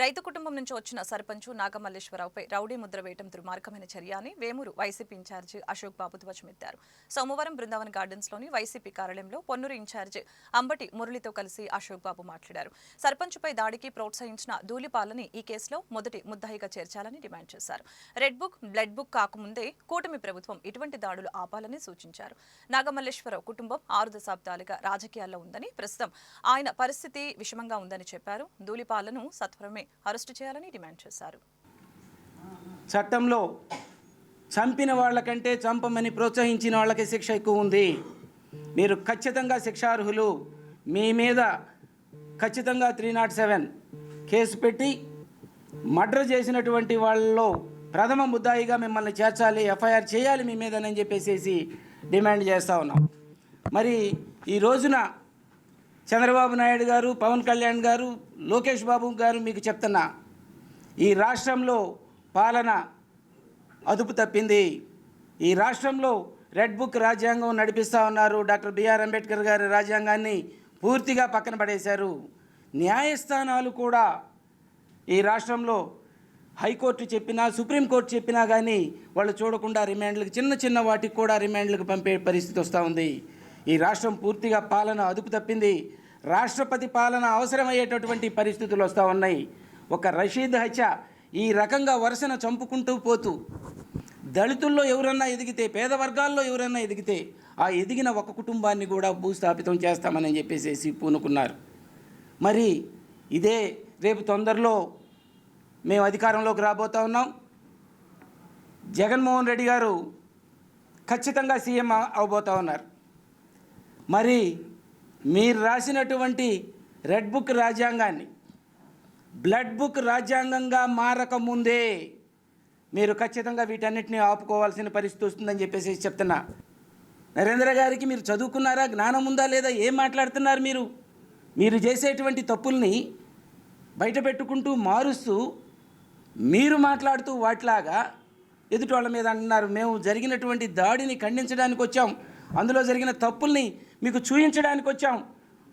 రైతు కుటుంబం నుంచి వచ్చిన సర్పంచ్ నాగమల్లేశ్వరరావుపై రౌడీ ముద్ర వేయటం దుర్మార్గమైన చర్య అని వేమూరు వైసీపీ ఇన్ఛార్జి అశోక్ బాబు ధ్వజమెత్తారు. సోమవారం బృందావన్ గార్డెన్స్లోని వైసీపీ కార్యాలయంలో పొన్నూరు ఇన్ఛార్జి అంబటి మురళితో కలిసి అశోక్ బాబు మాట్లాడారు. సర్పంచ్పై దాడికి ప్రోత్సహించిన ధూళిపాలని ఈ కేసులో మొదటి ముద్దాయిగా చేర్చాలని డిమాండ్ చేశారు. రెడ్ బుక్ బ్లడ్ బుక్ కాకముందే కూటమి ప్రభుత్వం ఇటువంటి దాడులు ఆపాలని సూచించారు. నాగమల్లేశ్వరరావు కుటుంబం ఆరు దశాబ్దాలుగా రాజకీయాల్లో ఉందని ప్రస్తుతం ఆయన పరిస్థితి విషమంగా ఉందని చెప్పారు. ధూళిపాలను సత్వరమే అరెస్టు చేయాలని డిమాండ్ చేశారు. చట్టంలో చంపిన వాళ్ళకంటే చంపమని ప్రోత్సహించిన వాళ్ళకి శిక్ష ఎక్కువ ఉంది. మీరు ఖచ్చితంగా శిక్షార్హులు. మీ మీద ఖచ్చితంగా త్రీ నాట్ సెవెన్ కేసు పెట్టి మర్డర్ చేసినటువంటి వాళ్ళలో ప్రథమ ముద్దాయిగా మిమ్మల్ని చేర్చాలి ఎఫ్ఐఆర్ చేయాలి మీ మీదనని చెప్పేసి డిమాండ్ చేస్తూ ఉన్నాం. మరి ఈ రోజున చంద్రబాబు నాయుడు గారు పవన్ కళ్యాణ్ గారు లోకేష్ బాబు గారు మీకు చెప్తున్నా ఈ రాష్ట్రంలో పాలన అదుపు తప్పింది. ఈ రాష్ట్రంలో రెడ్ బుక్ రాజ్యాంగం నడిపిస్తూ ఉన్నారు డాక్టర్ బిఆర్ అంబేద్కర్ గారి రాజ్యాంగాన్ని పూర్తిగా పక్కన పడేశారు. న్యాయస్థానాలు కూడా ఈ రాష్ట్రంలో హైకోర్టు చెప్పినా సుప్రీంకోర్టు చెప్పినా కానీ వాళ్ళు చూడకుండా రిమాండ్లకు చిన్న చిన్న వాటికి కూడా రిమాండ్లకు పంపే పరిస్థితి వస్తూ ఉంది. ఈ రాష్ట్రం పూర్తిగా పాలన అదుపు తప్పింది. రాష్ట్రపతి పాలన అవసరమయ్యేటటువంటి పరిస్థితులు వస్తూ ఉన్నాయి. ఒక రషీద్ హత్య ఈ రకంగా వరుసను చంపుకుంటూ పోతూ దళితుల్లో ఎవరన్నా ఎదిగితే పేద వర్గాల్లో ఎవరన్నా ఎదిగితే ఆ ఎదిగిన ఒక కుటుంబాన్ని కూడా భూస్థాపితం చేస్తామని చెప్పేసి పూనుకున్నారు. మరి ఇదే రేపు తొందరలో మేము అధికారంలోకి రాబోతా ఉన్నాం. జగన్మోహన్ రెడ్డి గారు ఖచ్చితంగా సీఎం అవబోతూ ఉన్నారు. మరి మీరు రాసినటువంటి రెడ్ బుక్ రాజ్యాంగాన్ని బ్లడ్ బుక్ రాజ్యాంగంగా మారకముందే మీరు ఖచ్చితంగా వీటన్నిటిని ఆపుకోవాల్సిన పరిస్థితి వస్తుందని చెప్పేసి చెప్తున్నా. నరేంద్ర గారికి మీరు చదువుకున్నారా జ్ఞానం ఉందా లేదా ఏం మాట్లాడుతున్నారు మీరు? మీరు చేసేటువంటి తప్పుల్ని బయట పెట్టుకుంటూ మారుస్తూ మీరు మాట్లాడుతూ వాటిలాగా ఎదుటి వాళ్ళ మీద అంటున్నారు. మేము జరిగినటువంటి దాడిని ఖండించడానికి వచ్చాం. అందులో జరిగిన తప్పుల్ని మీకు చూపించడానికి వచ్చాం.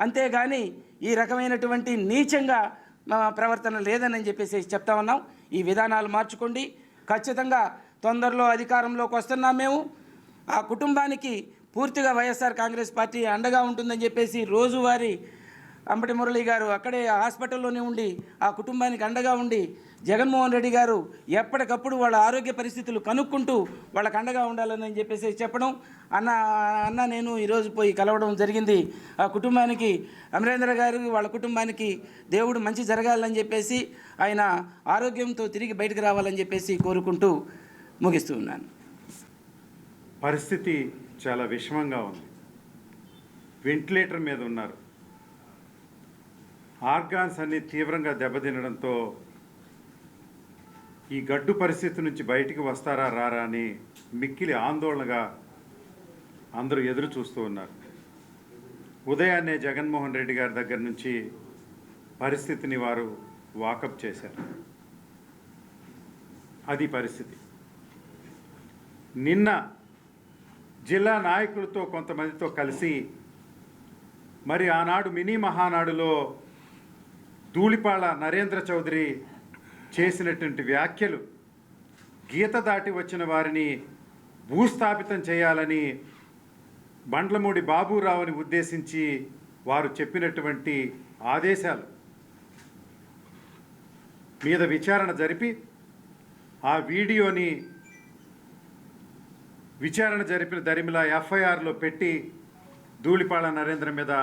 అంతేగాని ఈ రకమైనటువంటి నీచంగా మా ప్రవర్తన లేదని చెప్పేసి చెప్తా ఉన్నాం. ఈ విధానాలు మార్చుకోండి. ఖచ్చితంగా తొందరలో అధికారంలోకి వస్తున్నాం మేము. ఆ కుటుంబానికి పూర్తిగా వైఎస్ఆర్ కాంగ్రెస్ పార్టీ అండగా ఉంటుందని చెప్పేసి రోజువారీ అంబటి మురళి గారు అక్కడే హాస్పిటల్లోనే ఉండి ఆ కుటుంబానికి అండగా ఉండి జగన్మోహన్ రెడ్డి గారు ఎప్పటికప్పుడు వాళ్ళ ఆరోగ్య పరిస్థితులు కనుక్కుంటూ వాళ్ళకు అండగా ఉండాలని చెప్పేసి చెప్పడం. అన్న అన్న నేను ఈరోజు పోయి కలవడం జరిగింది. ఆ కుటుంబానికి అమరేంద్ర గారు వాళ్ళ కుటుంబానికి దేవుడు మంచి జరగాలని చెప్పేసి ఆయన ఆరోగ్యంతో తిరిగి బయటకు రావాలని చెప్పేసి కోరుకుంటూ ముగిస్తూ ఉన్నాను. పరిస్థితి చాలా విషమంగా ఉంది. వెంటిలేటర్ మీద ఉన్నారు. ఆర్గాన్స్ అన్ని తీవ్రంగా దెబ్బతినడంతో ఈ గడ్డు పరిస్థితి నుంచి బయటికి వస్తారా రారా అని మిక్కిలి ఆందోళనగా అందరూ ఎదురు చూస్తూ ఉన్నారు. ఉదయాన్నే జగన్మోహన్ రెడ్డి గారి దగ్గర నుంచి పరిస్థితిని వారు వాకప్ చేశారు. అది పరిస్థితి. నిన్న జిల్లా నాయకులతో కొంతమందితో కలిసి మరి ఆనాడు మినీ మహానాడులో ధూళిపాళ నరేంద్ర చౌదరి చేసినటువంటి వ్యాఖ్యలు గీత దాటి వచ్చిన వారిని భూస్థాపితం చేయాలని బండ్లమూడి బాబురావుని ఉద్దేశించి వారు చెప్పినటువంటి ఆదేశాలు. మీద విచారణ జరిపి ఆ వీడియోని విచారణ జరిపిన దరిమిలా ఎఫ్ఐఆర్లో పెట్టి ధూళిపాళ నరేంద్ర మీద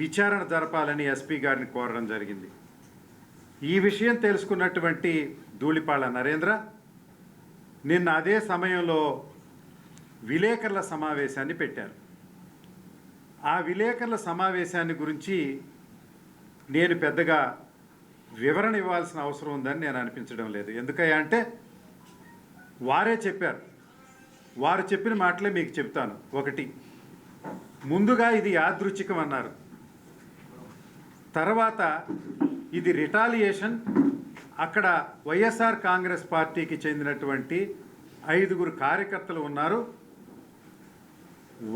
విచారణ జరపాలని ఎస్పీ గారిని కోరడం జరిగింది. ఈ విషయం తెలుసుకున్నటువంటి ధూళిపాళ నరేంద్ర నిన్న అదే సమయంలో విలేకరుల సమావేశాన్ని పెట్టారు. ఆ విలేకరుల సమావేశాన్ని గురించి నేను పెద్దగా వివరణ ఇవ్వాల్సిన అవసరం ఉందని నేను అనిపించడం లేదు. ఎందుకయ్యా అంటే వారే చెప్పారు. వారు చెప్పిన మాటలే మీకు చెప్తాను. ఒకటి ముందుగా ఇది యాదృచ్ఛికం అన్నారు. తర్వాత ఇది రిటాలియేషన్. అక్కడ వైఎస్ఆర్ కాంగ్రెస్ పార్టీకి చెందినటువంటి ఐదుగురు కార్యకర్తలు ఉన్నారు.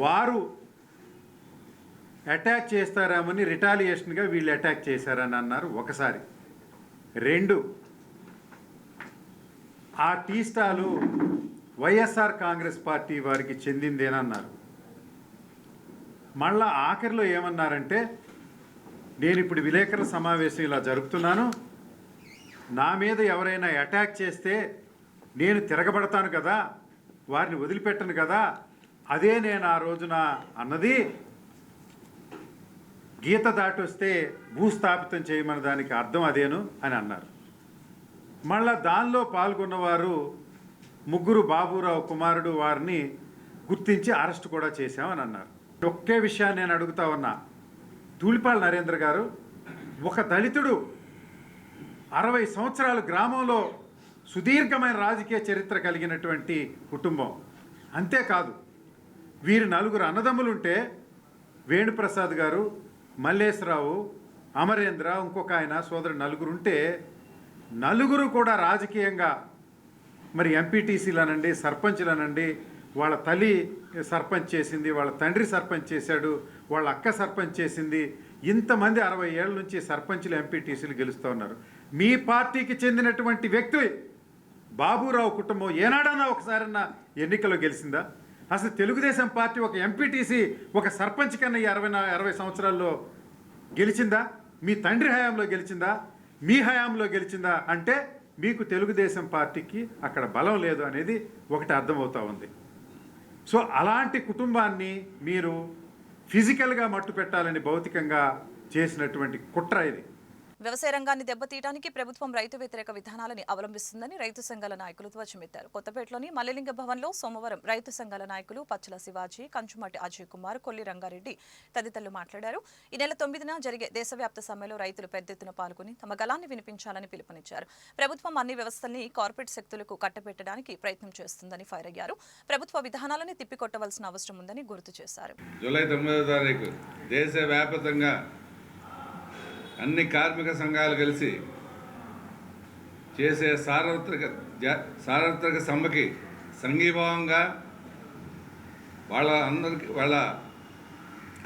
వారు అటాక్ చేస్తారామని రిటాలియేషన్గా వీళ్ళు అటాక్ చేశారని అన్నారు ఒకసారి. రెండు ఆ tea stall YSR Congress party వారికి చెందిందేనన్నారు. మళ్ళా ఆఖరిలో ఏమన్నారంటే నేను ఇప్పుడు విలేకరుల సమావేశం ఇలా జరుపుతున్నాను. నా మీద ఎవరైనా అటాక్ చేస్తే నేను తిరగబడతాను కదా వారిని వదిలిపెట్టను కదా అదే నేను ఆ రోజున అన్నది గీత దాటొస్తే భూస్థాపితం చేయమన్న దానికి అర్థం అదేను అని అన్నారు. మళ్ళా దానిలో పాల్గొన్నవారు ముగ్గురు బాబురావు కుమారుడు వారిని గుర్తించి అరెస్ట్ కూడా చేశామని అన్నారు. ఒకే విషయాన్ని నేను అడుగుతా ఉన్నా. ధూళిపాల్ నరేంద్ర గారు ఒక దళితుడు అరవై సంవత్సరాలు గ్రామంలో సుదీర్ఘమైన రాజకీయ చరిత్ర కలిగినటువంటి కుటుంబం. అంతేకాదు వీరి నలుగురు అన్నదమ్ములుంటే వేణుప్రసాద్ గారు మల్లేశ్వరరావు అమరేంద్ర ఇంకొక ఆయన సోదరు నలుగురు ఉంటే నలుగురు కూడా రాజకీయంగా మరి ఎంపీటీసీలనండి సర్పంచ్లనండి వాళ్ళ తల్లి సర్పంచ్ చేసింది వాళ్ళ తండ్రి సర్పంచ్ చేశాడు వాళ్ళ అక్క సర్పంచ్ చేసింది. ఇంతమంది అరవై ఏళ్ళ నుంచి సర్పంచ్లు ఎంపీటీసీలు గెలుస్తూ ఉన్నారు. మీ పార్టీకి చెందినటువంటి వ్యక్తి బాబురావు కుటుంబం ఏనాడన్నా ఒకసారన్నా ఎన్నికలో గెలిచిందా? అసలు తెలుగుదేశం పార్టీ ఒక ఎంపీటీసీ ఒక సర్పంచ్ కన్నా ఈ అరవై అరవై సంవత్సరాల్లో గెలిచిందా? మీ తండ్రి హయాంలో గెలిచిందా? మీ హయాంలో గెలిచిందా? అంటే మీకు తెలుగుదేశం పార్టీకి అక్కడ బలం లేదు అనేది ఒకటి అర్థమవుతూ ఉంది. సో అలాంటి కుటుంబాన్ని మీరు ఫిజికల్గా మట్టు పెట్టాలని భౌతికంగా చేసినటువంటి కుట్ర ఇది. వ్యవసాయ రంగాన్ని దెబ్బతీయడానికి ప్రభుత్వం రైతు వ్యతిరేక విధానాలని అవలంబిస్తుందని రైతు సంఘాల నాయకులు ధ్వజమెత్తారు. కొత్తపేటలోని మల్లెలింగ భవన్లో సోమవారం రైతు సంఘాల నాయకులు పచ్చల శివాజీ కంచుమటి అజయ్ కుమార్ కొల్లి రంగారెడ్డి తదితరులు మాట్లాడారు. ఈ నెల తొమ్మిదిన జరిగే దేశవ్యాప్త సమ్మెలో రైతులు పెద్ద ఎత్తున పాల్గొని తమ గలాన్ని వినిపించాలని పిలుపునిచ్చారు. ప్రభుత్వం అన్ని వ్యవస్థల్ని కార్పొరేట్ శక్తులకు కట్టబెట్టడానికి ప్రయత్నం చేస్తుందని ఫైర్ అయ్యారు ప్రభుత్వ విధానాలని తిప్పికొట్టవలసిన అవసరం ఉందని గుర్తు చేశారు. జూలై తొమ్మిదో తారీఖు దేశవ్యాప్తంగా అన్ని కార్మిక సంఘాలు కలిసి చేసే సార్వత్రిక సార్వత్రిక సమ్మెకి సంఘీభావంగా వాళ్ళ అందరికీ వాళ్ళ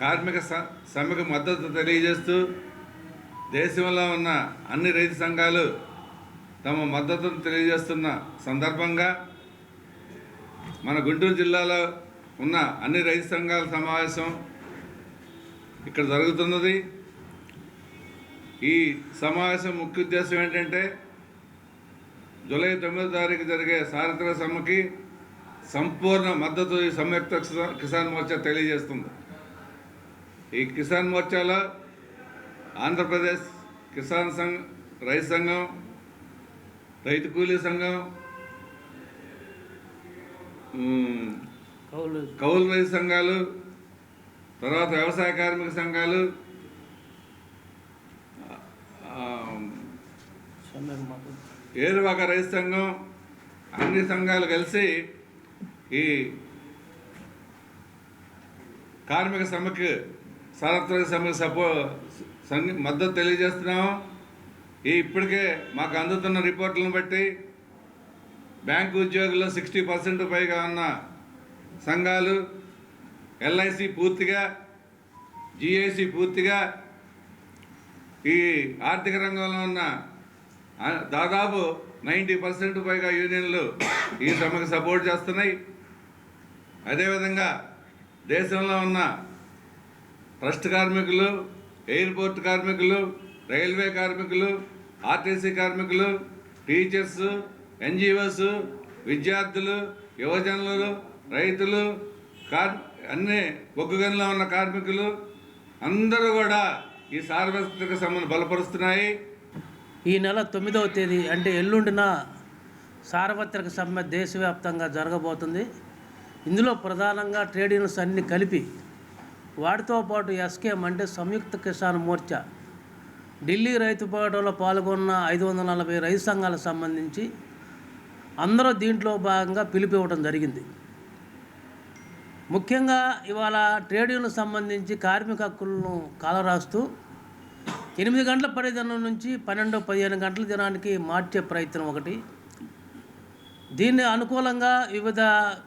కార్మిక స- సమ్మెకు మద్దతు తెలియజేస్తూ దేశంలో ఉన్న అన్ని రైతు సంఘాలు తమ మద్దతును తెలియజేస్తున్న సందర్భంగా మన గుంటూరు జిల్లాలో ఉన్న అన్ని రైతు సంఘాల సమావేశం ఇక్కడ జరుగుతున్నది. ఈ సమావేశం ముఖ్య ఉద్దేశం ఏంటంటే జూలై తొమ్మిదో తారీఖు జరిగే సార్వత్రిక సమ్మెకి సంపూర్ణ మద్దతు ఈ సంయుక్త కిసా- కిసాన్ మోర్చా తెలియజేస్తుంది. ఈ కిసాన్ మోర్చాలో ఆంధ్రప్రదేశ్ కిసాన్ సంఘ్ రైతు సంఘం రైతు కూలీ సంఘం కౌలు రైతు సంఘాలు తర్వాత వ్యవసాయ కార్మిక సంఘాలు ఏరువాక రైతు సంఘం అన్ని సంఘాలు కలిసి ఈ కార్మిక సమ్మెకి సార్వత్రిక సమ్మెకి సపో మద్దతు తెలియజేస్తున్నాము ఈ ఇప్పటికే మాకు అందుతున్న రిపోర్ట్లను బట్టి బ్యాంకు ఉద్యోగుల్లో సిక్స్టీ పర్సెంట్ పైగా ఉన్న సంఘాలు ఎల్ఐసి పూర్తిగా జిఐసి పూర్తిగా ఈ ఆర్థిక రంగంలో ఉన్న దాదాపు నైంటీ పర్సెంట్ పైగా యూనియన్లు ఈ సమ్మెకు సపోర్ట్ చేస్తున్నాయి. అదేవిధంగా దేశంలో ఉన్న ట్రస్ట్ కార్మికులు ఎయిర్పోర్ట్ కార్మికులు రైల్వే కార్మికులు ఆర్టీసీ కార్మికులు టీచర్స్ ఎన్జిఓస్ విద్యార్థులు యువజనులు రైతులు కార్ అన్ని బొగ్గు గనిలో ఉన్న కార్మికులు అందరూ కూడా ఈ సార్వత్రిక సమ్మెను బలపరుస్తున్నాయి. ఈ నెల తొమ్మిదవ తేదీ అంటే ఎల్లుండిన సార్వత్రిక సమ్మె దేశవ్యాప్తంగా జరగబోతుంది. ఇందులో ప్రధానంగా ట్రేడ్ యూనియన్స్ అన్ని కలిపి వాటితో పాటు ఎస్కేఎం అంటే సంయుక్త కిసాన్ మోర్చా ఢిల్లీ రైతు పోరాటంలో పాల్గొన్న ఐదు వందల నలభై రైతు సంఘాలకు సంబంధించి అందరూ దీంట్లో భాగంగా పిలిపివ్వడం జరిగింది. ముఖ్యంగా ఇవాళ ట్రేడ్ యూనియన్ సంబంధించి కార్మిక హక్కులను కాలరాస్తూ ఎనిమిది గంటల పని నుంచి పన్నెండు పదిహేను గంటల దినానికి మార్చే ప్రయత్నం ఒకటి. దీన్ని అనుకూలంగా వివిధ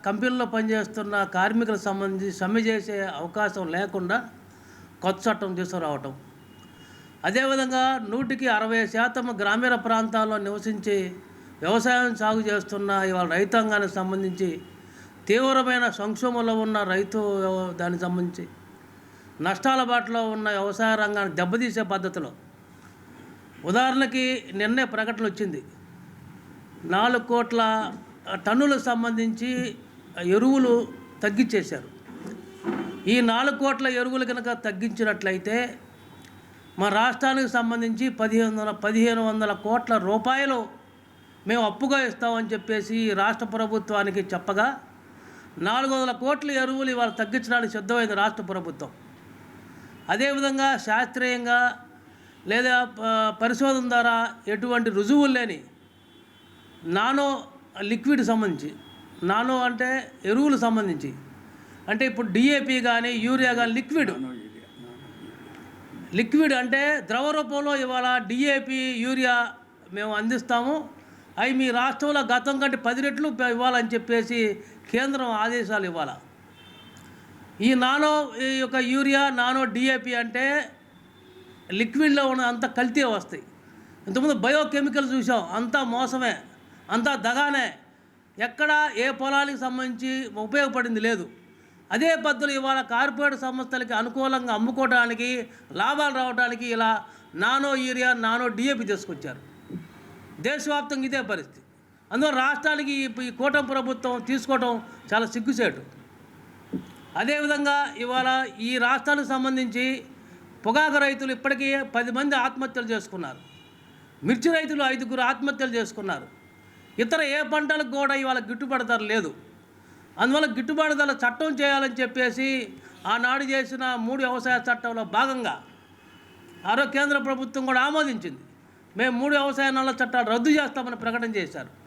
కంపెనీల్లో పనిచేస్తున్న కార్మికులకు సంబంధించి సమ్మె చేసే అవకాశం లేకుండా కొత్త చట్టం తీసుకురావటం. అదేవిధంగా నూటికి అరవై శాతం గ్రామీణ ప్రాంతాల్లో నివసించి వ్యవసాయం సాగు చేస్తున్న ఇవాళ రైతాంగానికి సంబంధించి తీవ్రమైన సంక్షోభంలో ఉన్న రైతు దానికి సంబంధించి నష్టాల బాటలో ఉన్న వ్యవసాయ రంగాన్ని దెబ్బతీసే పద్ధతిలో ఉదాహరణకి నిన్నే ప్రకటన వచ్చింది. నాలుగు కోట్ల టన్నులకు సంబంధించి ఎరువులు తగ్గించేశారు. ఈ నాలుగు కోట్ల ఎరువులు కనుక తగ్గించినట్లయితే మా రాష్ట్రానికి సంబంధించి పదిహేను వందల పదిహేను వందల కోట్ల రూపాయలు మేము అప్పుగా ఇస్తామని చెప్పేసి రాష్ట్ర ప్రభుత్వానికి చెప్పగా నాలుగు వందల కోట్ల ఎరువులు ఇవాళ తగ్గించడానికి సిద్ధమైంది రాష్ట్ర ప్రభుత్వం. అదేవిధంగా శాస్త్రీయంగా లేదా పరిశోధన ద్వారా ఎటువంటి రుజువులు లేని నానో లిక్విడ్ సంబంధించి నానో అంటే ఎరువులు సంబంధించి అంటే ఇప్పుడు డిఏపి కానీ యూరియా కానీ లిక్విడ్. లిక్విడ్ అంటే ద్రవ రూపంలో ఇవాళ డిఏపి యూరియా మేము అందిస్తాము. అవి మీ రాష్ట్రంలో గతం కంటే పది రెట్లు ఇవ్వాలని చెప్పేసి కేంద్రం ఆదేశాలు ఇవ్వాలి? ఈ నానో ఈ యొక్క యూరియా నానో డిఏపి అంటే లిక్విడ్లో ఉన్న అంత కల్తీ వస్తాయి ఇంతకుముందు బయోకెమికల్ చూసాం అంతా మోసమే అంతా దగానే. ఎక్కడ ఏ పొలానికి సంబంధించి ఉపయోగపడింది లేదు. అదే పద్ధతులు ఇవాళ కార్పొరేట్ సంస్థలకి అనుకూలంగా అమ్ముకోవడానికి లాభాలు రావడానికి ఇలా నానో యూరియా నానో డిఏపి తీసుకొచ్చారు. దేశవ్యాప్తంగా ఇదే పరిస్థితి. అందువల్ల రాష్ట్రాలకి ఈ కూటమి ప్రభుత్వం తీసుకోవడం చాలా సిగ్గుసేటు అదేవిధంగా ఇవాళ ఈ రాష్ట్రాలకు సంబంధించి పొగాకు రైతులు ఇప్పటికీ పది మంది ఆత్మహత్యలు చేసుకున్నారు. మిర్చి రైతులు ఐదుగురు ఆత్మహత్యలు చేసుకున్నారు. ఇతర ఏ పంటలకు కూడా ఇవాళ గిట్టుబాటు ధర లేదు. అందువల్ల గిట్టుబాటు ధర చట్టం చేయాలని చెప్పేసి ఆనాడు చేసిన మూడు వ్యవసాయ చట్టంలో భాగంగా ఆరో కేంద్ర ప్రభుత్వం కూడా ఆమోదించింది. మేము మూడు వ్యవసాయ నల్ల చట్టాలు రద్దు చేస్తామని ప్రకటన చేశారు.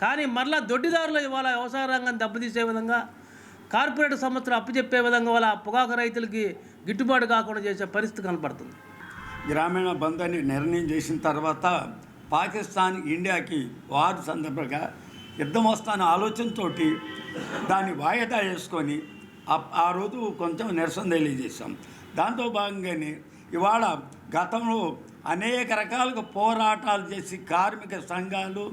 కానీ మరలా దొడ్డిదారులు ఇవాళ వ్యవసాయ రంగాన్ని దెబ్బతీసే విధంగా కార్పొరేట్ సంస్థలు అప్పచెప్పే విధంగా వాళ్ళ పొగాకు రైతులకి గిట్టుబాటు కాకుండా చేసే పరిస్థితి కనపడుతుంది. గ్రామీణ బంధాన్ని నిర్ణయం చేసిన తర్వాత పాకిస్తాన్ ఇండియాకి వారు సందర్భంగా యుద్ధం వస్తాన ఆలోచనతో దాన్ని వాయిదా వేసుకొని ఆ- ఆ రోజు కొంచెం నిరసన తెలియజేశాం. దాంతో భాగంగానే ఇవాళ గతంలో అనేక రకాలుగా పోరాటాలు చేసి కార్మిక సంఘాలు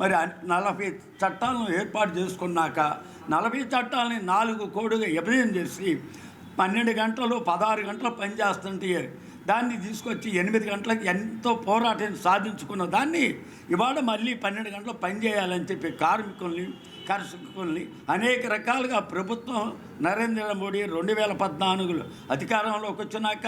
మరి నలభై చట్టాలను ఏర్పాటు చేసుకున్నాక నలభై చట్టాలని నాలుగు కోడుగా విభజన చేసి పన్నెండు గంటలు పదహారు గంటలు పనిచేస్తుంటే దాన్ని తీసుకొచ్చి ఎనిమిది గంటలకు ఎంతో పోరాటం సాధించుకున్న దాన్ని ఇవాళ మళ్ళీ పన్నెండు గంటలు పనిచేయాలని చెప్పి కార్మికుల్ని కర్షకుల్ని అనేక రకాలుగా ప్రభుత్వం నరేంద్ర మోడీ రెండు వేల పద్నాలుగులో అధికారంలోకి వచ్చినాక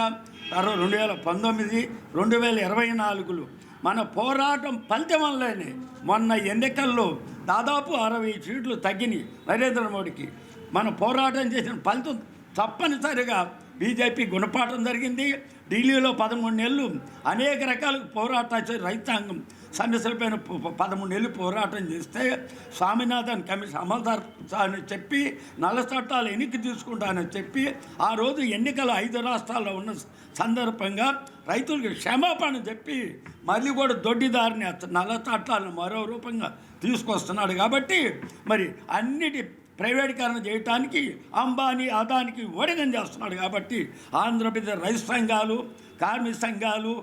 రెండు వేల పంతొమ్మిది రెండు వేల ఇరవై నాలుగులో మన పోరాటం ఫలితం వల్లనే మొన్న ఎన్నికల్లో దాదాపు అరవై సీట్లు తగ్గినాయి నరేంద్ర మోడీకి. మన పోరాటం చేసిన ఫలితం తప్పనిసరిగా బీజేపీ గుణపాఠం జరిగింది. ఢిల్లీలో పదమూడు నెలలు అనేక రకాల పోరాటాలు రైతాంగం సమస్యలపైన ప- పదమూడు నెలలు పోరాటం చేస్తే స్వామినాథన్ కమిషన్ అమలు అని చెప్పి నల్ల చట్టాలు ఎన్నిక తీసుకుంటానని చెప్పి ఆ రోజు ఎన్నికలు ఐదు రాష్ట్రాల్లో ఉన్న సందర్భంగా రైతులకు క్షమాపణ చెప్పి మళ్ళీ కూడా దొడ్డిదారిని నల్ల చట్టాలను మరో రూపంగా తీసుకొస్తున్నాడు. కాబట్టి మరి అన్నిటి ప్రైవేటీకరణ చేయటానికి అంబానీ అదానికి ఓడిగం చేస్తున్నాడు కాబట్టి ఆంధ్రప్రదేశ్ రైతు సంఘాలు కార్మిక సంఘాలు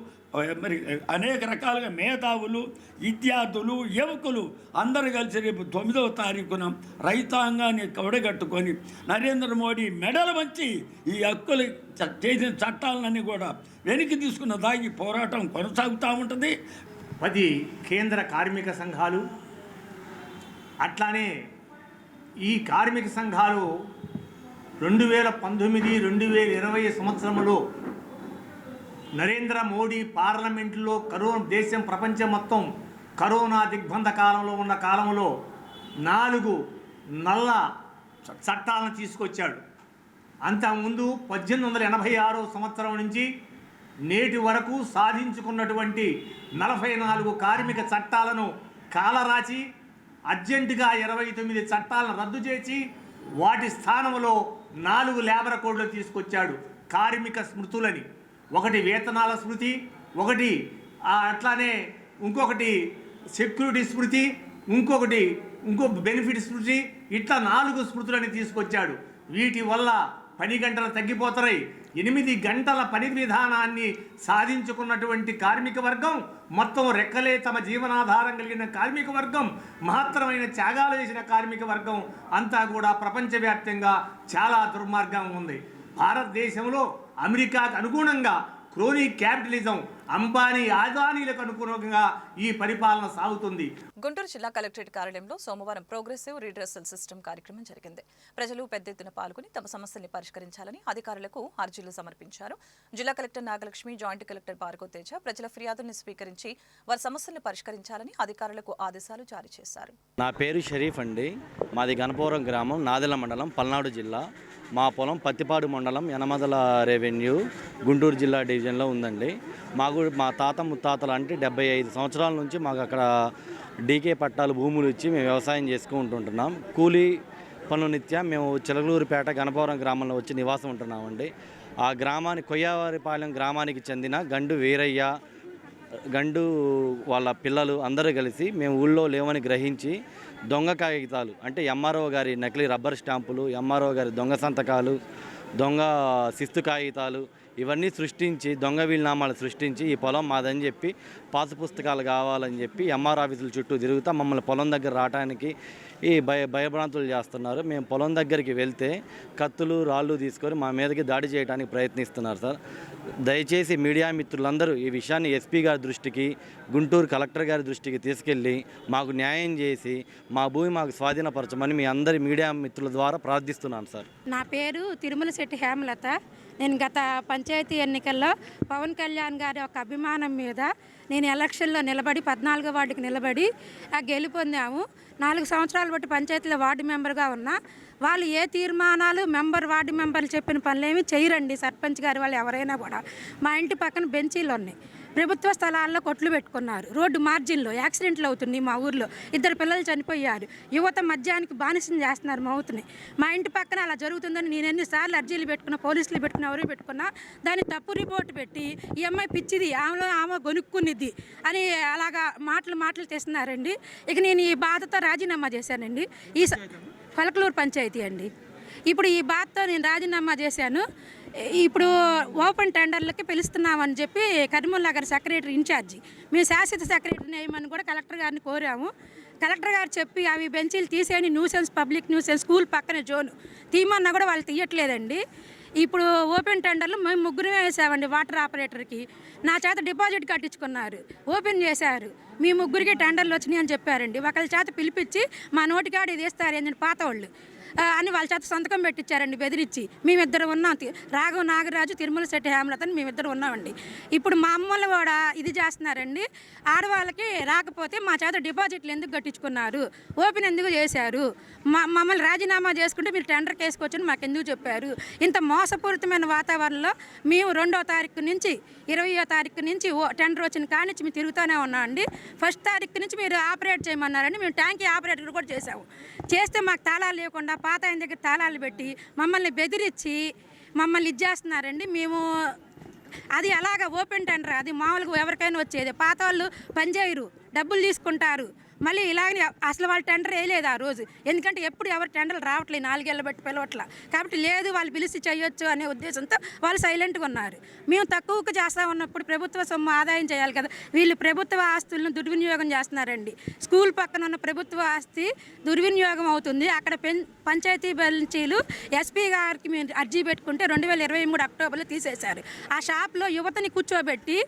మరి అనేక రకాలుగా మేధావులు విద్యార్థులు యువకులు అందరూ కలిసి రేపు తొమ్మిదవ తారీఖున రైతాంగాన్ని కవడగట్టుకొని నరేంద్ర మోడీ మెడల వంచి ఈ హక్కులు చ- చేసిన చట్టాలన్నీ కూడా వెనక్కి తీసుకున్న దాగి పోరాటం కొనసాగుతూ ఉంటుంది. పది కేంద్ర కార్మిక సంఘాలు అట్లానే ఈ కార్మిక సంఘాలు రెండు వేల పంతొమ్మిది రెండు వేల ఇరవై సంవత్సరంలో నరేంద్ర మోడీ పార్లమెంట్లో కరోనా దేశం ప్రపంచం మొత్తం కరోనా దిగ్బంధ కాలంలో ఉన్న కాలంలో నాలుగు నల్ల చట్టాలను తీసుకొచ్చాడు. అంతకుముందు పద్దెనిమిది వందల ఎనభై ఆరో సంవత్సరం నుంచి నేటి వరకు సాధించుకున్నటువంటి నలభై నాలుగు కార్మిక చట్టాలను కాలరాచి అర్జెంటుగా ఇరవై తొమ్మిది చట్టాలను రద్దు చేసి వాటి స్థానంలో నాలుగు లేబర్ కోడ్లు తీసుకొచ్చాడు కార్మిక స్మృతులని. ఒకటి వేతనాల స్మృతి ఒకటి అట్లానే ఇంకొకటి సెక్యూరిటీ స్మృతి ఇంకొకటి ఇంకో బెనిఫిట్ స్మృతి ఇట్లా నాలుగు స్మృతులని తీసుకొచ్చాడు. వీటి వల్ల పని గంటలు తగ్గిపోతాయి ఎనిమిది గంటల పని విధానాన్ని సాధించుకున్నటువంటి కార్మిక వర్గం మొత్తం రెక్కలే తమ జీవనాధారం కలిగిన కార్మిక వర్గం మహత్తరమైన త్యాగాలు చేసిన కార్మిక వర్గం అంతా కూడా ప్రపంచవ్యాప్తంగా చాలా దుర్మార్గం ఉంది. భారతదేశంలో అమెరికాకు అనుగుణంగా క్రోనీ క్యాపిటలిజం అంబానీ ఆదానీలకు అనుగుణంగా ఈ పరిపాలన సాగుతుంది. గుంటూరు జిల్లా కలెక్టరేట్ కార్యాలయంలో సోమవారం ప్రోగ్రెసివ్ రీడ్రెసల్ సిస్టమ్ కార్యక్రమం జరిగింది. ప్రజలు పెద్ద ఎత్తున పాల్గొని తమ సమస్యల్ని పరిష్కరించాలని అధికారులకు అర్జీలు సమర్పించారు. జిల్లా collector Nagalakshmi joint collector Bhargav Teja ప్రజల ఫిర్యాదుల్ని స్వీకరించి వారి సమస్యల్ని పరిష్కరించాలని అధికారులకు ఆదేశాలు జారీ చేశారు. నా పేరు షరీఫ్ అండి. మాది గణపవరం గ్రామం నాదెల్ల మండలం పల్నాడు జిల్లా. మా పొలం పత్తిపాడు మండలం యనమదల రెవెన్యూ గుంటూరు జిల్లా డివిజన్లో ఉందండి. మాకు మా తాత ముత్తాతలు అంటే డెబ్బై ఐదు సంవత్సరాల నుంచి మాకు అక్కడ డీకే పట్టాలు భూములు ఇచ్చి మేము వ్యవసాయం చేసుకుంటుంటున్నాం కూలీ పనుల నిత్యం మేము చిలగలూరుపేట గణపవరం గ్రామంలో వచ్చి నివాసం ఉంటున్నామండి. ఆ గ్రామానికి కొయ్యవారిపాలెం గ్రామానికి చెందిన గండు వీరయ్య గండు వాళ్ళ పిల్లలు అందరూ కలిసి మేము ఊళ్ళో లేవని గ్రహించి దొంగ కాగితాలు అంటే ఎంఆర్ఓ గారి నకిలీ రబ్బర్ స్టాంపులు ఎంఆర్ఓ గారి దొంగ సంతకాలు దొంగ శిస్తు కాగితాలు ఇవన్నీ సృష్టించి దొంగ వీలునామాలు సృష్టించి ఈ పొలం మాదని చెప్పి పాసు పుస్తకాలు కావాలని చెప్పి ఎంఆర్ ఆఫీసుల చుట్టూ తిరుగుతా మమ్మల్ని పొలం దగ్గర రావడానికి ఈ భయ భయభ్రాంతులు చేస్తున్నారు. మేము పొలం దగ్గరికి వెళ్తే కత్తులు రాళ్ళు తీసుకొని మా మీదకి దాడి చేయడానికి ప్రయత్నిస్తున్నారు సార్. దయచేసి మీడియా మిత్రులందరూ ఈ విషయాన్ని ఎస్పీ గారి దృష్టికి గుంటూరు కలెక్టర్ గారి దృష్టికి తీసుకెళ్ళి మాకు న్యాయం చేసి మా భూమి మాకు స్వాధీనపరచమని మీ అందరి మీడియా మిత్రుల ద్వారా ప్రార్థిస్తున్నాను సార్. నా పేరు తిరుమల శెట్టి హేమలత. నేను గత పంచాయతీ ఎన్నికల్లో పవన్ కళ్యాణ్ గారి ఒక అభిమానం మీద నేను ఎలక్షన్లో నిలబడి పద్నాలుగో వార్డుకి నిలబడి ఆ గెలుపొందాము నాలుగు సంవత్సరాలు బట్టి పంచాయతీలో వార్డు మెంబర్గా ఉన్నా. వాళ్ళు ఏ తీర్మానాలు మెంబర్ వార్డు మెంబర్లు చెప్పిన పనులేమి చేయరండి. సర్పంచ్ గారి వాళ్ళు ఎవరైనా కూడా. మా ఇంటి పక్కన బెంచీలు ఉన్నాయి ప్రభుత్వ స్థలాల్లో కొట్లు పెట్టుకున్నారు. రోడ్డు మార్జిన్లో యాక్సిడెంట్లు అవుతున్నాయి మా ఊర్లో. ఇద్దరు పిల్లలు చనిపోయారు. యువత మద్యానికి బానిసం చేస్తున్నారు మౌతుని మా ఇంటి పక్కన అలా జరుగుతుందని నేను ఎన్నిసార్లు అర్జీలు పెట్టుకున్నా పోలీసులు పెట్టుకున్నా ఎవరు పెట్టుకున్నా దాన్ని తప్పు రిపోర్ట్ పెట్టి ఈ అమ్మాయి పిచ్చిది ఆమెలో ఆమె గొనుక్కునిది అని అలాగా మాటలు మాటలు తెస్తున్నారండి ఇక నేను ఈ బాధతో రాజీనామా చేశానండి. ఈ పలకలూరు పంచాయతీ అండి. ఇప్పుడు ఈ బాధతో నేను రాజీనామా చేశాను. ఇప్పుడు ఓపెన్ టెండర్లకి పిలుస్తున్నామని చెప్పి కరీముల్లా నగర్ సెక్రటరీ ఇన్ఛార్జి. మేము శాశ్వత సెక్రటరీని వేయమని కూడా కలెక్టర్ గారిని కోరాము. కలెక్టర్ గారు చెప్పి అవి బెంచీలు తీసేయండి న్యూసెన్స్ పబ్లిక్ న్యూసెన్స్ స్కూల్ పక్కనే జోను. తీయమన్నా కూడా వాళ్ళు తీయట్లేదండి. ఇప్పుడు ఓపెన్ టెండర్లు మేము ముగ్గురు వేసామండి వాటర్ ఆపరేటర్కి. నా చేత డిపాజిట్ కట్టించుకున్నారు. ఓపెన్ చేశారు. మీ ముగ్గురికి టెండర్లు వచ్చినాయి అని చెప్పారండి. ఒకళ్ళ చేత పిలిపించి మా నోటికాడ ఇది వేస్తారు ఏంటంటే పాత వాళ్ళు. అని వాళ్ళ చేత సంతకం పెట్టించారండి బెదిరించి. మేమిద్దరు ఉన్నాం. రాఘవ నాగరాజు తిరుమల శెట్టి హేమలత అని మేమిద్దరు ఉన్నామండి. ఇప్పుడు మా అమ్మలు కూడా ఇది చేస్తున్నారండి. ఆడవాళ్ళకి రాకపోతే మా చేత డిపాజిట్లు ఎందుకు కట్టించుకున్నారు? ఓపెన్ ఎందుకు చేశారు? మా మమ్మల్ని రాజీనామా చేసుకుంటే మీరు టెండర్ కేసుకొచ్చని మాకు ఎందుకు చెప్పారు? ఇంత మోసపూరితమైన వాతావరణంలో మేము రెండో తారీఖు నుంచి ఇరవయో తారీఖు నుంచి ఓ టెండర్ వచ్చిన కాడి నుంచి మేము తిరుగుతూనే ఉన్నామండి ఫస్ట్ తారీఖు నుంచి మీరు ఆపరేట్ చేయమన్నారండి మేము ట్యాంకీ ఆపరేటర్ కూడా చేసాము చేస్తే మాకు తాళాలు లేకుండా పాత ఆయన దగ్గర తాళాలు పెట్టి మమ్మల్ని బెదిరించి మమ్మల్ని ఇది చేస్తున్నారండి. మేము అది అలాగా ఓపెన్ టెండర్. అది మామూలుగా ఎవరికైనా వచ్చేది. పాత వాళ్ళు పనిచేయరు. డబ్బులు తీసుకుంటారు. మళ్ళీ ఇలాగనే అసలు వాళ్ళు టెండర్ వేయలేదు ఆ రోజు. ఎందుకంటే ఎప్పుడు ఎవరు టెండర్లు రావట్లేదు నాలుగేళ్ళ బట్టి పిలవట్ల. కాబట్టి లేదు వాళ్ళు పిలిచి చేయొచ్చు అనే ఉద్దేశంతో వాళ్ళు సైలెంట్గా ఉన్నారు. మేము తక్కువకు చేస్తా ఉన్నప్పుడు ప్రభుత్వ సొమ్ము ఆదాయం చేయాలి కదా. వీళ్ళు ప్రభుత్వ ఆస్తులను దుర్వినియోగం చేస్తున్నారండి. స్కూల్ పక్కన ఉన్న ప్రభుత్వ ఆస్తి దుర్వినియోగం అవుతుంది. అక్కడ పెన్ పంచాయతీ బెంచీలు ఎస్పీ గారికి మేము అర్జీ పెట్టుకుంటే రెండు వేల ఇరవై మూడు అక్టోబర్లో తీసేశారు. ఆ షాప్లో యువతని కూర్చోబెట్టి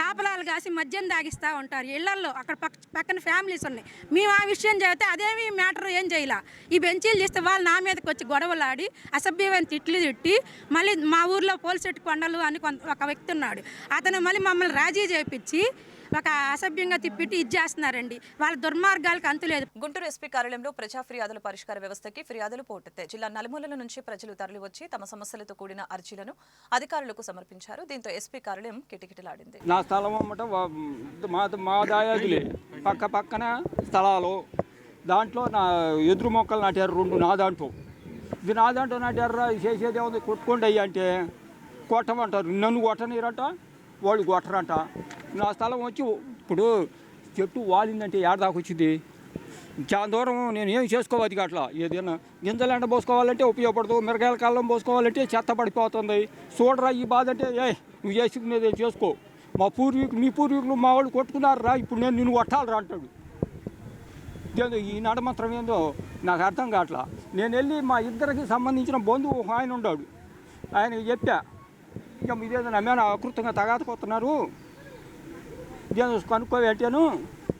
కాపలాలు కాసి మద్యం తాగిస్తూ ఉంటారు. ఇళ్ళల్లో అక్కడ పక్క పక్కన ఫ్యామిలీస్ ఉన్నాయి. మేము ఆ విషయం చెబితే అదేమి మ్యాటర్ ఏం చేయాల. ఈ బెంచీలు చేస్తే వాళ్ళు నా మీదకి వచ్చి గొడవలాడి అసభ్యమైన తిట్లు తిట్టి మళ్ళీ మా ఊర్లో పోల్సెట్టు కొండలు అని కొంత ఒక వ్యక్తి ఉన్నాడు. అతను మళ్ళీ మమ్మల్ని రాజీ చేయించి ఒక అసభ్యంగా తిప్పిట్టి ఇది చేస్తున్నారండి. వాళ్ళ దుర్మార్గాలకు అంతులేదు గుంటూరు ఎస్పీ కార్యాలయంలో ప్రజా ఫిర్యాదుల పరిష్కార వ్యవస్థకి ఫిర్యాదులు పోటెత్తాయి జిల్లా నలుమూలల నుంచి ప్రజలు తరలివచ్చి తమ సమస్యలతో కూడిన అర్జీలను అధికారులకు సమర్పించారు. దీంతో ఎస్పీ కార్యాలయం కిటకిటలాడింది. నా స్థలం మా మా దాయాదులే. పక్క పక్కన స్థలాలు. దాంట్లో నా ఎదురు మొక్కలు నాటారు రెండు నా దాంట్లో. ఇది నా దాంట్లో నాటారా? చేసేది ఏముంది? కొట్టుకోండి అయ్యి అంటే. కొట్టమంటారు. నన్ను కొట్టనీరంట వాళ్ళు కొట్టరంట. నా స్థలం వచ్చి ఇప్పుడు చెట్టు వాలిందంటే ఏడదాకా వచ్చింది? చాలా దూరం నేను ఏం చేసుకోవద్దు అట్లా? ఏదైనా గింజలు ఎండ పోసుకోవాలంటే ఉపయోగపడదు మిరగాయల కాలం పోసుకోవాలంటే చెత్త పడిపోతుంది. చూడరా ఈ బాధ అంటే ఏ నువ్వు చేసుకునేది చేసుకో? మా పూర్వీకులు మీ పూర్వీకులు మా వాళ్ళు కొట్టుకున్నారు రా ఇప్పుడు నేను నిన్ను కొట్టాలరా అంటాడు. ఇదేందో ఈ నడమంత్రం ఏందో? నాకు అర్థం కావట్లా. నేను వెళ్ళి మా ఇద్దరికి సంబంధించిన బంధువు ఒక ఆయన ఉన్నాడు ఆయన చెప్పా ఇంకా మీదేదో నమ్మాను అకృతంగా తగాదకొస్తున్నారు ఇదేదో కనుక్కో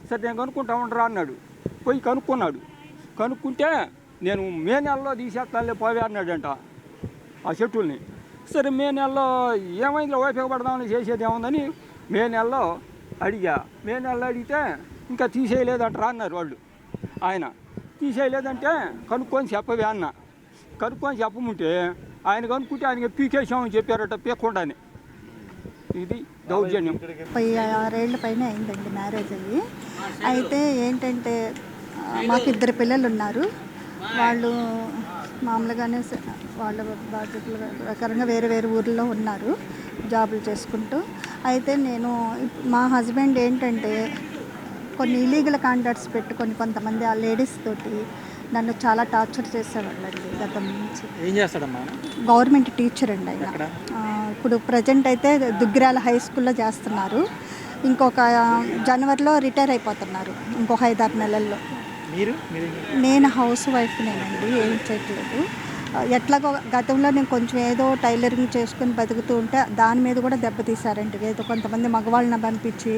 సరే నేను కనుక్కుంటా ఉండరా అన్నాడు. పోయి కనుక్కున్నాడు. కనుక్కుంటే నేను మే నెలలో తీసేస్తానులే పోవే అన్నాడంట ఆ చెట్టుల్ని సరే మే నెలలో ఏమైందిలో? ఉపయోగపడదామని చేసేది ఏముందని మే నెలలో అడిగా. మే నెలలో అడిగితే ఇంకా తీసేయలేదంటారా అన్నారు వాళ్ళు. ఆయన తీసేయలేదంటే కనుక్కొని చెప్పవే అన్న. కనుక్కొని చెప్పముంటే ఆయన కనుక్కుంటే ఆయనకి పీకేశామని చెప్పారట పీక్కుండానే. ఇది దౌర్జన్యం. ముప్పై ఆరేళ్ళ పైన అయిందండి మ్యారేజ్ అయ్యి అయితే ఏంటంటే మాకు ఇద్దరు పిల్లలు ఉన్నారు. వాళ్ళు మామూలుగానే వాళ్ళ బాధ్యతల ప్రకారంగా వేరే వేరే ఊర్లో ఉన్నారు జాబులు చేసుకుంటూ. అయితే నేను మా హస్బెండ్ ఏంటంటే కొన్ని ఇలీగల్ కాంటాక్ట్స్ పెట్టుకొని కొంతమంది ఆ లేడీస్ తోటి నన్ను చాలా టార్చర్ చేసేవాళ్ళండి గతం నుంచి. ఏం చేస్తాడమ్మా? గవర్నమెంట్ టీచర్ అండి ఆయన. ఇప్పుడు ప్రజెంట్ అయితే దుగ్గిరాల హై స్కూల్లో చేస్తున్నారు. ఇంకొక జనవరిలో రిటైర్ అయిపోతున్నారు ఇంకొక ఐదారు నెలల్లో. మీరు? నేను హౌస్ వైఫ్నేనండి ఏం చేయట్లేదు. ఎట్లాగో గతంలో నేను కొంచెం ఏదో టైలరింగ్ చేసుకుని బతుకుతూ ఉంటే దాని మీద కూడా దెబ్బతీశారండి ఏదో కొంతమంది మగవాళ్ళని పంపించి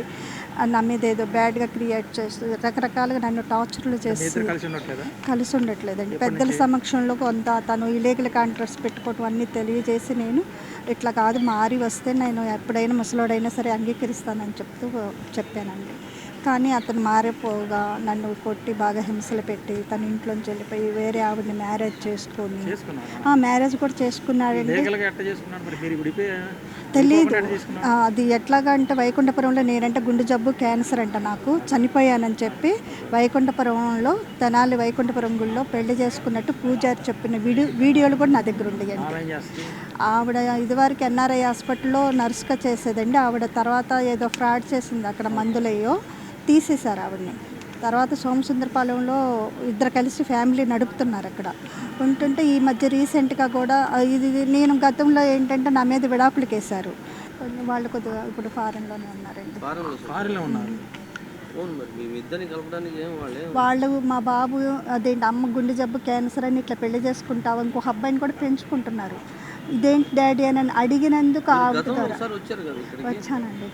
ఆ, నా మీద ఏదో బ్యాడ్గా క్రియేట్ చేస్తూ రకరకాలుగా నన్ను టార్చర్లు చేసి కలిసి ఉండట్లేదా? కలిసి ఉండట్లేదండి. పెద్దల సమక్షంలో కొంత తను ఇలీగల్ కాంట్రాక్ట్స్ పెట్టుకోవటం అన్నీ తెలియజేసి నేను ఇట్లా కాదు మారి వస్తే నేను ఎప్పుడైనా ముసలోడైనా సరే అంగీకరిస్తానని చెప్తూ చెప్పానండి. కానీ అతను మారిపోగా నన్ను కొట్టి బాగా హింసలు పెట్టి తన ఇంట్లోంచి వెళ్ళిపోయి వేరే ఆవిడని మ్యారేజ్ చేసుకొని. ఆ మ్యారేజ్ కూడా చేసుకున్నాడండి. ఆ, అది ఎట్లాగా అంటే వైకుంఠపురంలో నేనంటే గుండె జబ్బు క్యాన్సర్ అంట నాకు. చనిపోయానని చెప్పి వైకుంఠపురంలో తెనాలి వైకుంఠపురం గుళ్ళో పెళ్ళి చేసుకున్నట్టు పూజారి చెప్పిన వీడియో వీడియోలు కూడా నా దగ్గర ఉండేయండి. ఆవిడ ఇదివరకు ఎన్ఆర్ఐ హాస్పిటల్లో నర్స్గా చేసేదండి. ఆవిడ తర్వాత ఏదో ఫ్రాడ్ చేసింది. అక్కడ మందులయ్యో తీసేశారు ఆవిడని. తర్వాత సోమసుందరపాలెంలో ఇద్దరు కలిసి ఫ్యామిలీ నడుపుతున్నారు అక్కడ. ఉంటుంటే ఈ మధ్య రీసెంట్గా కూడా ఇది నేను గతంలో ఏంటంటే నా మీద విడాకులు కేశారు. కొంచెం వాళ్ళు కొద్దిగా ఇప్పుడు ఫారెన్లోనే ఉన్నారండి. ఫారిన్లో ఉన్నారు. వాళ్ళే వాళ్ళు మా బాబు అదేంటి అమ్మ గుండె జబ్బు క్యాన్సర్ అని ఇట్లా పెళ్ళి చేసుకుంటావు ఇంకొక అబ్బాయిని కూడా పెంచుకుంటున్నారు. ఇదేంటి డాడీ అని అడిగినందుకు ఆవిడ ద్వారా. ఒకసారి వచ్చారు కదా ఇక్కడికి? వచ్చానండి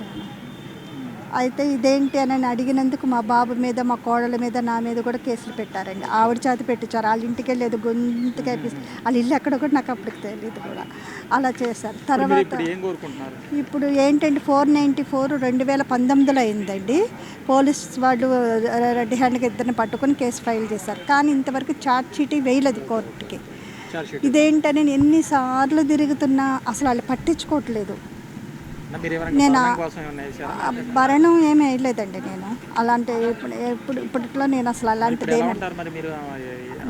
అయితే ఇదేంటి అని అడిగినందుకు మా బాబు మీద మా కోడల మీద నా మీద కూడా కేసులు పెట్టారండి. ఆవిడ చేత పెట్టించారు. వాళ్ళ ఇంటికి వెళ్ళేది గొంతుకి అయిపోయి వాళ్ళ ఇల్లు ఎక్కడ కూడా నాకు అప్పటికి తెలియదు కూడా. అలా చేశారు. తర్వాత ఇప్పుడు ఏంటంటే ఫోర్ నైంటీ ఫోర్ రెండు వేల పంతొమ్మిదిలో అయిందండి. పోలీస్ వాళ్ళు రెడ్డి హ్యాండ్కి ఇద్దరిని పట్టుకొని కేసు ఫైల్ చేశారు. కానీ ఇంతవరకు ఛార్జ్ షీట్ వేయలేదు కోర్టుకి. ఇదేంటని నేను ఎన్నిసార్లు తిరుగుతున్నా అసలు వాళ్ళు పట్టించుకోవట్లేదు. నేను? భరణం ఏమీ వేయలేదండి నేను. అలాంటి ఇప్పుడు ఇప్పుడు ఇప్పట్లో నేను అసలు అలాంటిది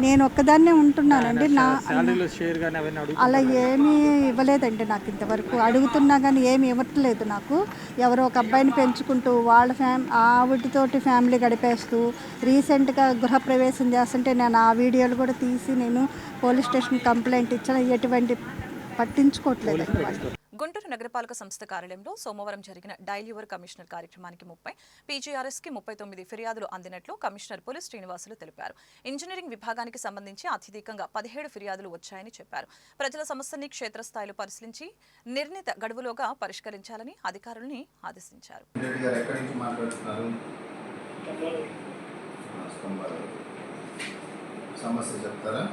నేను ఒక్కదాన్నే ఉంటున్నానండి. నా అలా ఏమీ ఇవ్వలేదండి నాకు ఇంతవరకు. అడుగుతున్నా కానీ ఏమి ఇవ్వట్లేదు నాకు. ఎవరో ఒక అబ్బాయిని పెంచుకుంటూ వాళ్ళ ఫ్యామ్ ఆవిడతోటి ఫ్యామిలీ గడిపేస్తూ రీసెంట్గా గృహప్రవేశం చేస్తుంటే నేను ఆ వీడియోలు కూడా తీసి నేను పోలీస్ స్టేషన్ కంప్లైంట్ ఇచ్చాను ఎటువంటి పట్టించుకోవట్లేదండి వాళ్ళు. గుంటూరు నగరపాలక సంస్థ కార్యాలయంలో సోమవారం జరిగిన డైల్ యువర్ కమిషనర్ కార్యక్రమానికి ముప్పై పీజీఆర్ఎస్కి ముప్పై తొమ్మిది ఫిర్యాదులు అందినట్లు కమిషనర్ పులి శ్రీనివాసులు తెలిపారు. ఇంజనీరింగ్ విభాగానికి సంబంధించి అత్యధికంగా పదిహేడు ఫిర్యాదులు వచ్చాయని చెప్పారు. ప్రజల సమస్యని క్షేత్రస్థాయిలో పరిశీలించి నిర్ణీత గడువులోగా పరిష్కరించాలని అధికారుల్ని ఆదేశించారు. సమస్య చెప్తారా?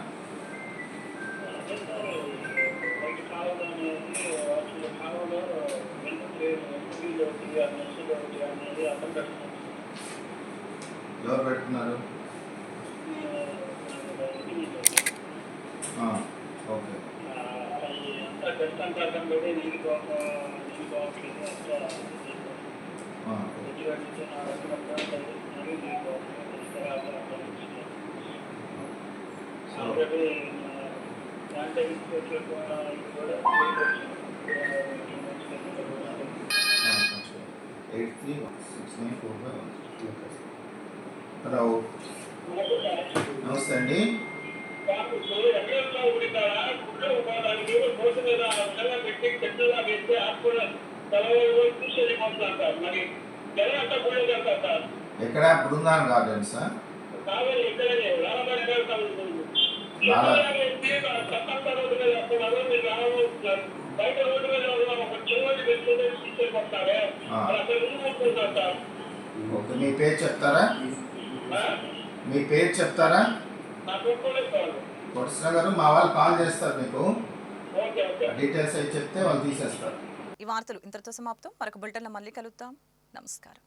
ఎవరు పెడుతున్నారు ఓకే ఆ, so eight three six nine four five one రావు నమస్తే అండి. ఎక్కడ బృందావన్ గార్డెన్సా? ఓకే మీ పేరు చెప్తారా? మీ పేరు చెప్తారా? కొట్టిన గారు మా వాళ్ళు కాల్ చేస్తారు మీకు. డీటెయిల్స్ అవి చెప్తే వాళ్ళు తీసేస్తారు. ఈ వార్తలు ఇంతటితో సమాప్తం. మరొక బులెటిన్లో మళ్ళీ కలుద్దాం. నమస్కారం.